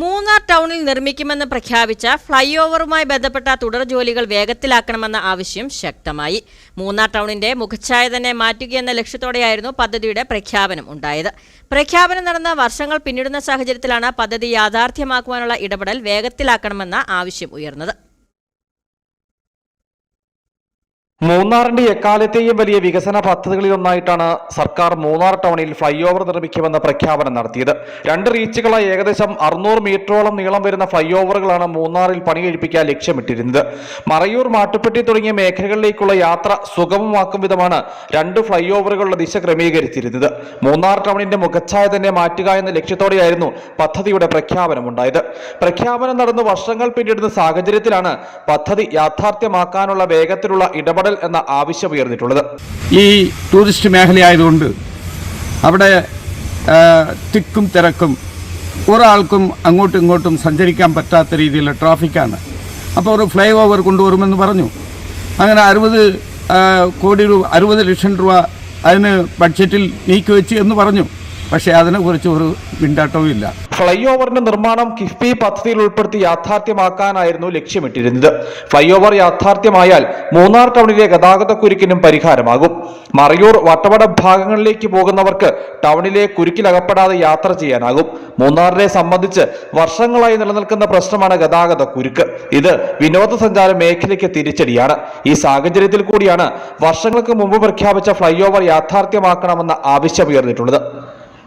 മൂന്നാർ ടൗണിൽ നിർമ്മിക്കുമെന്ന് പ്രഖ്യാപിച്ച ഫ്ളൈ ഓവറുമായി ബന്ധപ്പെട്ട തുടർ ജോലികൾ വേഗത്തിലാക്കണമെന്ന ആവശ്യം ശക്തമായി. മൂന്നാർ ടൗണിന്റെ മുഖച്ഛായ തന്നെ മാറ്റുകയെന്ന ലക്ഷ്യത്തോടെയായിരുന്നു പദ്ധതിയുടെ പ്രഖ്യാപനം ഉണ്ടായത്. പ്രഖ്യാപനം നടന്ന വർഷങ്ങൾ പിന്നിടുന്ന സാഹചര്യത്തിലാണ് പദ്ധതി യാഥാർത്ഥ്യമാക്കുവാനുള്ള ഇടപെടൽ വേഗത്തിലാക്കണമെന്ന ആവശ്യം ഉയർന്നത്. മൂന്നാറിന്റെ എക്കാലത്തെയും വലിയ വികസന പദ്ധതികളിൽ പദ്ധതികളിലൊന്നായിട്ടാണ് സർക്കാർ മൂന്നാർ ടൗണിൽ ഫ്ലൈ ഓവർ നിർമ്മിക്കുമെന്ന പ്രഖ്യാപനം നടത്തിയത്. രണ്ട് റീച്ചുകളായി ഏകദേശം അറുന്നൂറ് മീറ്ററോളം നീളം വരുന്ന ഫ്ലൈ ഓവറുകളാണ് മൂന്നാറിൽ പണി കഴിപ്പിക്കാൻ ലക്ഷ്യമിട്ടിരുന്നത്. മറയൂർ മാട്ടുപ്പെട്ടി തുടങ്ങിയ മേഖലകളിലേക്കുള്ള യാത്ര സുഗമമാക്കും വിധമാണ് രണ്ട് ഫ്ലൈ ഓവറുകളുടെ ദിശ ക്രമീകരിച്ചിരുന്നത്. മൂന്നാർ ടൗണിന്റെ മുഖച്ഛായ തന്നെ മാറ്റുക എന്ന ലക്ഷ്യത്തോടെയായിരുന്നു പദ്ധതിയുടെ പ്രഖ്യാപനമുണ്ടായത്. പ്രഖ്യാപനം നടന്ന് വർഷങ്ങൾ പിന്നിടുന്ന സാഹചര്യത്തിലാണ് പദ്ധതി യാഥാർത്ഥ്യമാക്കാനുള്ള വേഗത്തിലുള്ള ഇടപെടൽ എന്ന ആവശ്യം ഉയർന്നിട്ടുള്ളത്. ഈ ടൂറിസ്റ്റ് മേഖലയായതുകൊണ്ട് അവിടെ തിക്കും തിരക്കും ഒരാൾക്കും അങ്ങോട്ടും ഇങ്ങോട്ടും സഞ്ചരിക്കാൻ പറ്റാത്ത രീതിയിലുള്ള ട്രാഫിക്കാണ്. അപ്പോൾ ഒരു ഫ്ലൈ ഓവർ കൊണ്ടുവരുമെന്ന് പറഞ്ഞു. അങ്ങനെ അറുപത് കോടി രൂപ അറുപത് ലക്ഷം രൂപ അതിന് ബഡ്ജറ്റിൽ നീക്കിവെച്ച് എന്ന് പറഞ്ഞു. പക്ഷേ അതിനെക്കുറിച്ച് ഒരു മിണ്ടാട്ടവും ഇല്ല. ഫ്ലൈ ഓവറിന്റെ നിർമ്മാണം കിഫ്ബി പദ്ധതിയിൽ ഉൾപ്പെടുത്തി യാഥാർത്ഥ്യമാക്കാനായിരുന്നു ലക്ഷ്യമിട്ടിരുന്നത്. ഫ്ലൈ ഓവർ യാഥാർത്ഥ്യമായാൽ മൂന്നാർ ടൗണിലെ ഗതാഗത കുരുക്കിനും പരിഹാരമാകും. മറയൂർ വട്ടവട ഭാഗങ്ങളിലേക്ക് പോകുന്നവർക്ക് ടൗണിലെ കുരുക്കിലകപ്പെടാതെ യാത്ര ചെയ്യാനാകും. മൂന്നാറിനെ സംബന്ധിച്ച് വർഷങ്ങളായി നിലനിൽക്കുന്ന പ്രശ്നമാണ് ഗതാഗത കുരുക്ക് ഇത് വിനോദസഞ്ചാര മേഖലയ്ക്ക് തിരിച്ചടിയാണ്. ഈ സാഹചര്യത്തിൽ കൂടിയാണ് വർഷങ്ങൾക്ക് മുമ്പ് പ്രഖ്യാപിച്ച ഫ്ലൈ ഓവർ യാഥാർത്ഥ്യമാക്കണമെന്ന ആവശ്യമുയർന്നിട്ടുള്ളത്